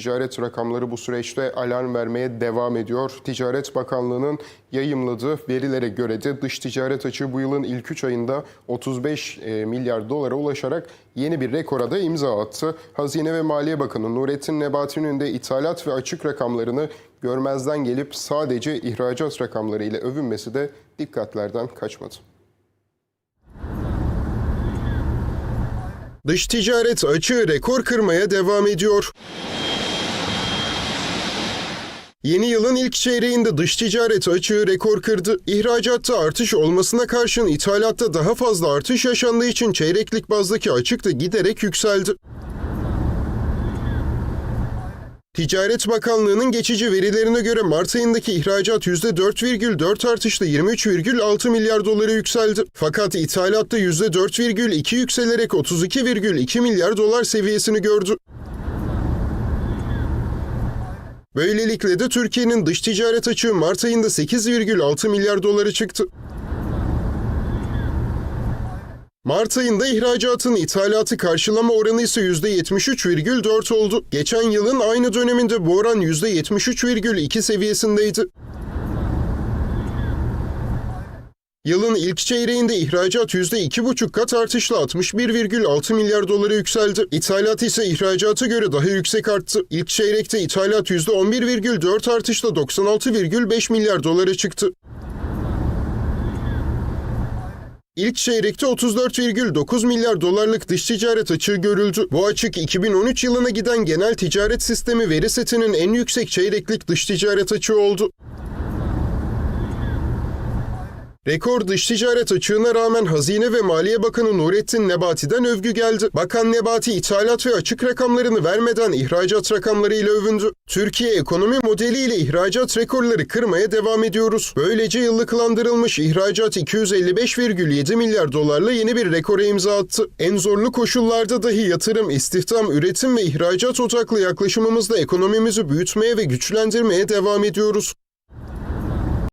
ticaret rakamları bu süreçte alarm vermeye devam ediyor. Ticaret Bakanlığı'nın yayımladığı verilere göre de dış ticaret açığı bu yılın ilk 3 ayında 35 e, milyar dolara ulaşarak yeni bir rekora da imza attı. Hazine ve Maliye Bakanı Nurettin Nebati'nin de ithalat ve açık rakamlarını görmezden gelip sadece ihracat rakamları ile övünmesi de dikkatlerden kaçmadı. Dış ticaret açığı rekor kırmaya devam ediyor. Yeni yılın ilk çeyreğinde dış ticaret açığı rekor kırdı. İhracatta artış olmasına karşın ithalatta daha fazla artış yaşandığı için çeyreklik bazdaki açık da giderek yükseldi. Ticaret Bakanlığı'nın geçici verilerine göre Mart ayındaki ihracat %4,4 artışla 23,6 milyar dolara yükseldi. Fakat ithalatta %4,2 yükselerek 32,2 milyar dolar seviyesini gördü. Böylelikle de Türkiye'nin dış ticaret açığı Mart ayında 8,6 milyar dolara çıktı. Mart ayında ihracatın ithalatı karşılama oranı ise %73,4 oldu. Geçen yılın aynı döneminde bu oran %73,2 seviyesindeydi. Yılın ilk çeyreğinde ihracat %2,5 kat artışla 61,6 milyar dolara yükseldi. İthalat ise ihracata göre daha yüksek arttı. İlk çeyrekte ithalat %11,4 artışla 96,5 milyar dolara çıktı. İlk çeyrekte 34,9 milyar dolarlık dış ticaret açığı görüldü. Bu açık 2013 yılına giden genel ticaret sistemi veri setinin en yüksek çeyreklik dış ticaret açığı oldu. Rekor dış ticaret açığına rağmen Hazine ve Maliye Bakanı Nurettin Nebati'den övgü geldi. Bakan Nebati ithalat ve açık rakamlarını vermeden ihracat rakamlarıyla övündü. Türkiye ekonomi modeliyle ihracat rekorları kırmaya devam ediyoruz. Böylece yıllıklandırılmış ihracat 255,7 milyar dolarla yeni bir rekora imza attı. En zorlu koşullarda dahi yatırım, istihdam, üretim ve ihracat odaklı yaklaşımımızla ekonomimizi büyütmeye ve güçlendirmeye devam ediyoruz.